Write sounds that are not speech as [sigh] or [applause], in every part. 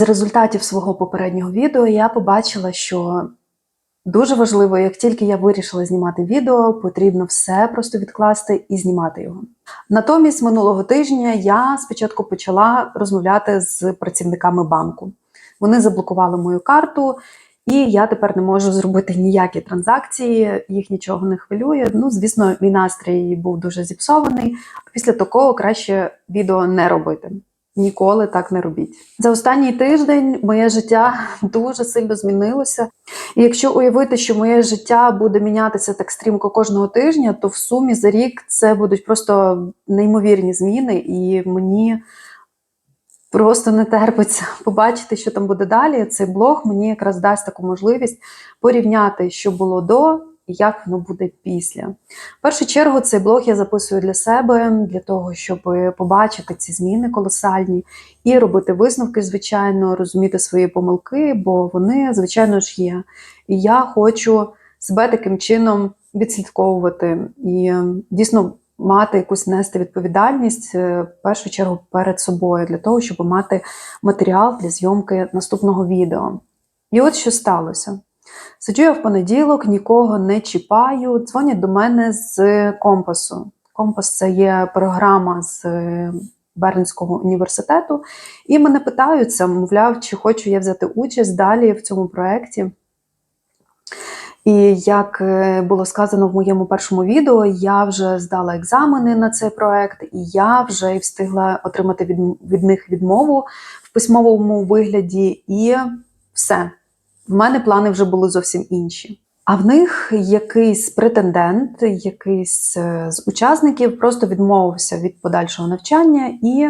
З результатів свого попереднього відео я побачила, що дуже важливо, як тільки я вирішила знімати відео, потрібно все просто відкласти і знімати його. Натомість минулого тижня я спочатку почала розмовляти з працівниками банку. Вони заблокували мою карту, і я тепер не можу зробити ніякі транзакції, їх нічого не хвилює. Ну, звісно, мій настрій був дуже зіпсований. Після такого краще відео не робити. Ніколи так не робіть. За останній тиждень моє життя [laughs] дуже сильно змінилося. І якщо уявити, що моє життя буде мінятися так стрімко кожного тижня, то в сумі за рік це будуть просто неймовірні зміни, і мені просто не терпиться [laughs] побачити, що там буде далі. Цей блог мені якраз дасть таку можливість порівняти, що було до як воно буде після. В першу чергу цей блог я записую для себе, для того, щоб побачити ці зміни колосальні і робити висновки, звичайно, розуміти свої помилки, бо вони, звичайно ж, є. І я хочу себе таким чином відслідковувати і дійсно мати якусь нести відповідальність е, в першу чергу перед собою, для того, щоб мати матеріал для зйомки наступного відео. І от що сталося. Сиджу я в понеділок, нікого не чіпаю. Дзвонять до мене з компасу. Компас це є програма з е, Бернського університету, і мене питаються, мовляв, чи хочу я взяти участь далі в цьому проєкті. І як е, було сказано в моєму першому відео, я вже здала екзамени на цей проект, і я вже встигла отримати від, від них відмову в письмовому вигляді, і все. В мене плани вже були зовсім інші. А в них якийсь претендент, якийсь е, з учасників просто відмовився від подальшого навчання і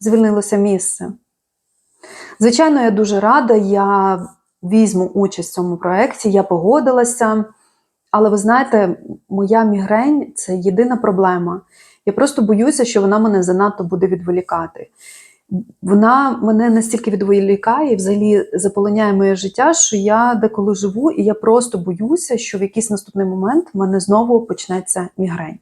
звільнилося місце. Звичайно, я дуже рада, я візьму участь в цьому проєкті, я погодилася. Але ви знаєте, моя мігрень це єдина проблема. Я просто боюся, що вона мене занадто буде відволікати. Вона мене настільки відволікає взагалі заполоняє моє життя, що я деколи живу, і я просто боюся, що в якийсь наступний момент в мене знову почнеться мігрень.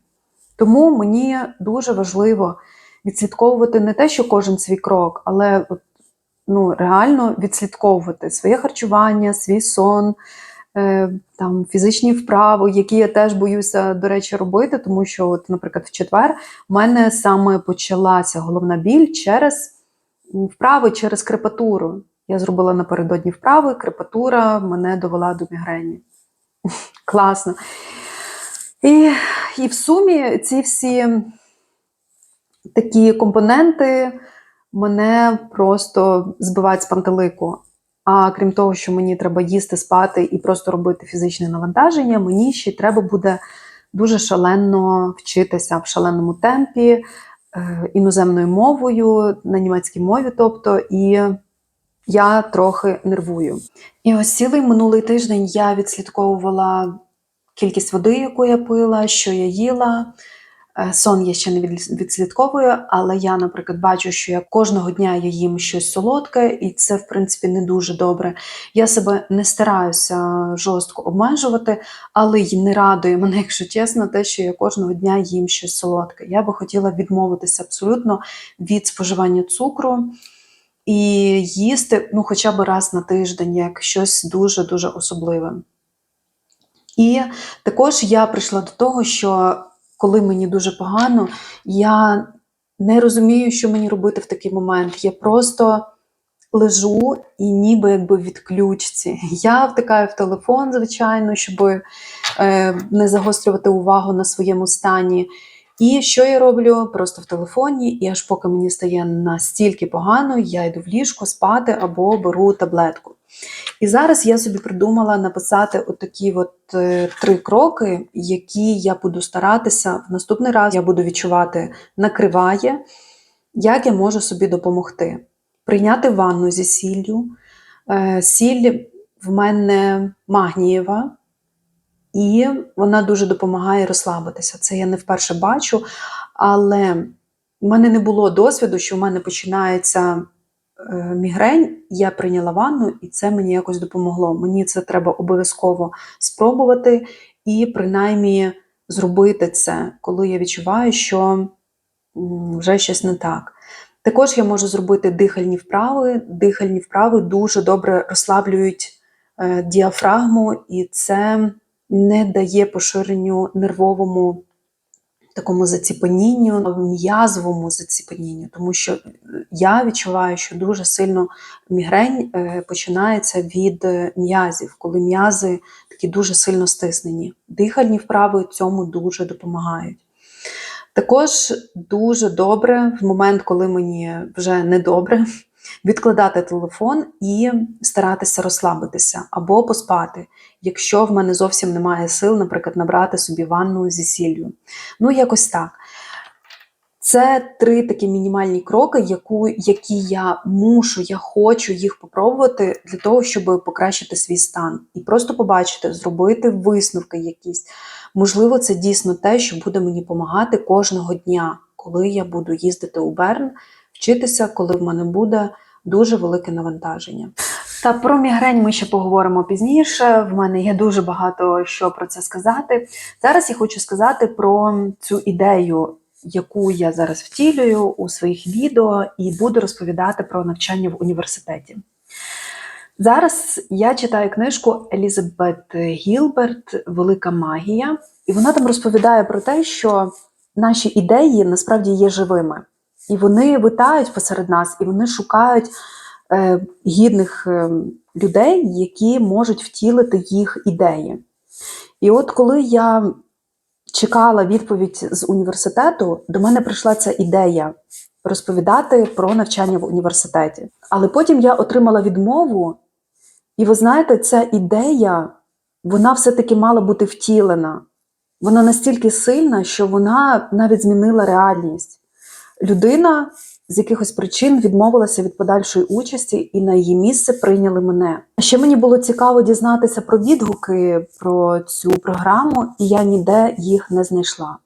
Тому мені дуже важливо відслідковувати не те, що кожен свій крок, але от, ну, реально відслідковувати своє харчування, свій сон, е, там, фізичні вправи, які я теж боюся, до речі, робити, тому що, от, наприклад, в четвер в мене саме почалася головна біль через вправи через крепатуру. Я зробила напередодні вправи, крепатура мене довела до мігрені. [laughs] Класно. І, І в сумі ці всі такі компоненти мене просто збивають з пантелику. А крім того, що мені треба їсти, спати і просто робити фізичне навантаження, мені ще треба буде дуже шалено вчитися в шаленому темпі, іноземною мовою, на німецькій мові, тобто, і я трохи нервую. І ось цілий минулий тиждень я відслідковувала кількість води, яку я пила, що я їла. Е, сон я ще не відслідковую, але я, наприклад, бачу, що я кожного дня я їм щось солодке, і це, в принципі, не дуже добре. Я себе не стараюся жорстко обмежувати, але й не радує мене, якщо чесно, те, що я кожного дня їм щось солодке. Я би хотіла відмовитися абсолютно від споживання цукру. І їсти ну, хоча б раз на тиждень, як щось дуже-дуже особливе. І також я прийшла до того, що коли мені дуже погано, я не розумію, що мені робити в такий момент. Я просто лежу і ніби якби відключці. Я втикаю в телефон, звичайно, щоб е, не загострювати увагу на своєму стані. І що я роблю? Просто в телефоні, і аж поки мені стає настільки погано, я йду в ліжко спати або беру таблетку. І зараз я собі придумала написати отакі от е, три кроки, які я буду старатися в наступний раз я буду відчувати, накриває, як я можу собі допомогти. Прийняти ванну зі сіллю. Е, сіль в мене магнієва, і вона дуже допомагає розслабитися. Це я не вперше бачу, але в мене не було досвіду, що в мене починається. Е, мігрень, я прийняла ванну, і це мені якось допомогло. Мені це треба обов'язково спробувати і принаймні зробити це, коли я відчуваю, що вже щось не так. Також я можу зробити дихальні вправи. Дихальні вправи дуже добре розслаблюють е, діафрагму, і це не дає поширенню нервовому такому заціпанінню, м'язовому заціпанінню, тому що е, я відчуваю, що дуже сильно мігрень е, починається від е, м'язів, коли м'язи такі дуже сильно стиснені. Дихальні вправи цьому дуже допомагають. Також дуже добре в момент, коли мені вже недобре, відкладати телефон і старатися розслабитися або поспати, якщо в мене зовсім немає сил, наприклад, набрати собі ванну зі сіллю. Ну, якось так. Це три такі мінімальні кроки, яку, які я мушу, я хочу їх попробувати для того, щоб покращити свій стан. І просто побачити, зробити висновки якісь. Можливо, це дійсно те, що буде мені допомагати кожного дня, коли я буду їздити у Берн, вчитися, коли в мене буде дуже велике навантаження. Та про мігрень ми ще поговоримо пізніше. В мене є дуже багато що про це сказати. Зараз я хочу сказати про цю ідею, яку я зараз втілюю у своїх відео, і буду розповідати про навчання в університеті. Зараз я читаю книжку Елізабет Гілберт Велика магія, і вона там розповідає про те, що наші ідеї насправді є живими, і вони витають посеред нас, і вони шукають е, гідних е, людей, які можуть втілити їх ідеї. І от коли я чекала відповідь з університету, до мене прийшла ця ідея розповідати про навчання в університеті. Але потім я отримала відмову, і ви знаєте, ця ідея, вона все-таки мала бути втілена. Вона настільки сильна, що вона навіть змінила реальність. Людина з якихось причин відмовилася від подальшої участі, і на її місце прийняли мене. Ще мені було цікаво дізнатися про відгуки про цю програму, і я ніде їх не знайшла.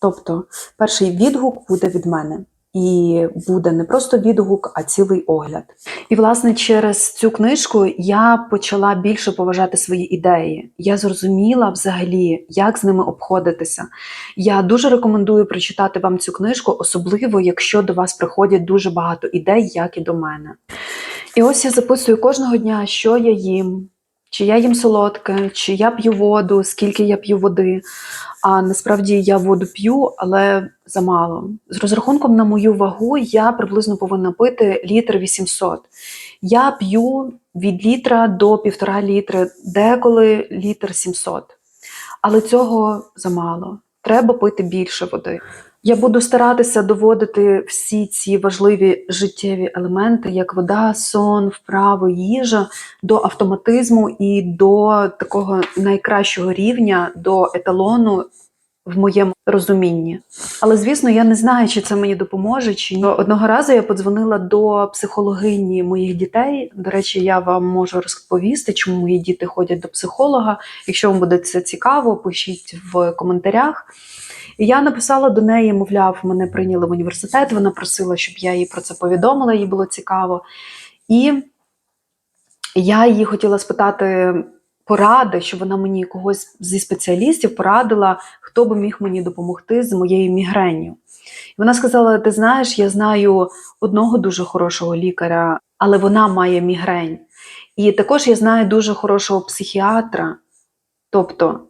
Тобто, перший відгук буде від мене. І буде не просто відгук, а цілий огляд. І, власне, через цю книжку я почала більше поважати свої ідеї. Я зрозуміла взагалі, як з ними обходитися. Я дуже рекомендую прочитати вам цю книжку, особливо якщо до вас приходять дуже багато ідей, як і до мене. І ось я записую кожного дня, що я їм, чи я їм солодке, чи я п'ю воду, скільки я п'ю води. А насправді я воду п'ю, але замало. З розрахунком на мою вагу я приблизно повинна пити літр 800. Я п'ю від літра до півтора літри, деколи літр 700. Але цього замало. Треба пити більше води. Я буду старатися доводити всі ці важливі життєві елементи, як вода, сон, вправи, їжа, до автоматизму і до такого найкращого рівня, до еталону в моєму розумінні. Але звісно, я не знаю, чи це мені допоможе. Чи ні. одного разу я подзвонила до психологині моїх дітей. До речі, я вам можу розповісти, чому мої діти ходять до психолога. Якщо вам буде це цікаво, пишіть в коментарях. І я написала до неї, мовляв, мене прийняли в університет. Вона просила, щоб я їй про це повідомила, їй було цікаво. І я її хотіла спитати поради, щоб вона мені когось зі спеціалістів порадила, хто би міг мені допомогти з моєю мігренню. Вона сказала: Ти знаєш, я знаю одного дуже хорошого лікаря, але вона має мігрень. І також я знаю дуже хорошого психіатра, тобто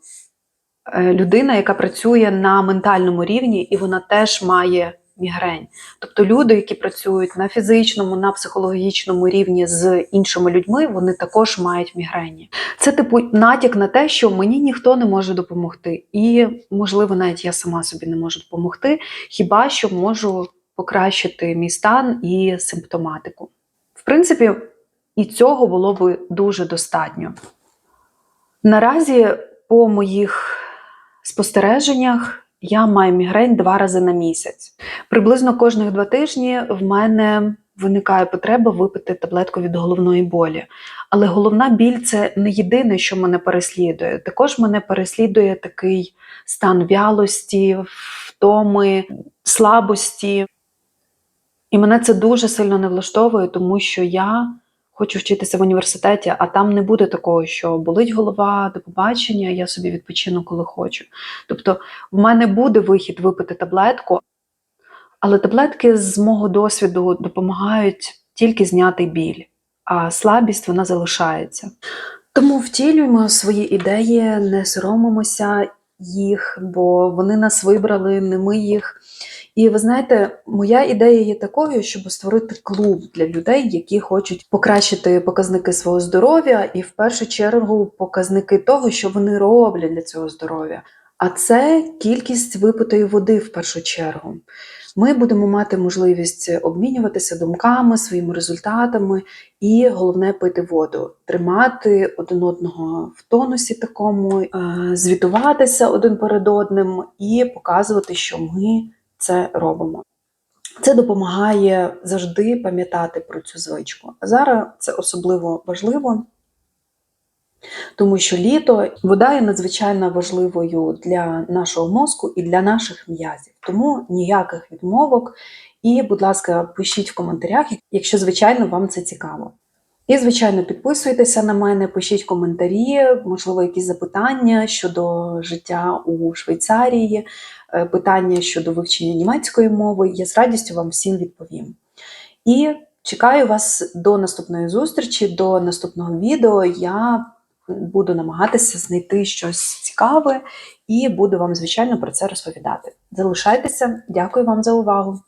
людина, яка працює на ментальному рівні, і вона теж має мігрень. Тобто люди, які працюють на фізичному, на психологічному рівні з іншими людьми, вони також мають мігрені. Це типу натяк на те, що мені ніхто не може допомогти, і можливо, навіть я сама собі не можу допомогти, хіба що можу покращити мій стан і симптоматику. В принципі, і цього було би дуже достатньо. Наразі, по моїх спостереженнях, я маю мігрень два рази на місяць. Приблизно кожних два тижні в мене виникає потреба випити таблетку від головної болі. Але головна біль це не єдине, що мене переслідує. Також мене переслідує такий стан вялості, втоми, слабості. І мене це дуже сильно не влаштовує, тому що я хочу вчитися в університеті, а там не буде такого, що болить голова до побачення, я собі відпочину, коли хочу. Тобто, в мене буде вихід випити таблетку, Але таблетки з мого досвіду допомагають тільки зняти біль, а слабість вона залишається. Тому втілюємо свої ідеї, не соромимося їх, бо вони нас вибрали, не ми їх. І ви знаєте, моя ідея є такою, щоб створити клуб для людей, які хочуть покращити показники свого здоров'я, і в першу чергу показники того, що вони роблять для цього здоров'я. А це кількість випитої води в першу чергу. Ми будемо мати можливість обмінюватися думками, своїми результатами, і головне пити воду, тримати один одного в тонусі такому, е, звітуватися один перед одним і показувати, що ми це робимо. Це допомагає завжди пам'ятати про цю звичку. Зараз це особливо важливо, тому що літо вода є надзвичайно важливою для нашого мозку і для наших м'язів. Тому ніяких відмовок. І, будь ласка, пишіть в коментарях, якщо, звичайно, вам це цікаво. І, звичайно, підписуйтеся на мене, пишіть коментарі, можливо, якісь запитання щодо життя у Швейцарії, е, питання щодо вивчення німецької мови. Я з радістю вам всім відповім. І чекаю вас до наступної зустрічі, до наступного відео. Я буду намагатися знайти щось цікаве і буду вам, звичайно, про це розповідати. Залишайтеся, дякую вам за увагу!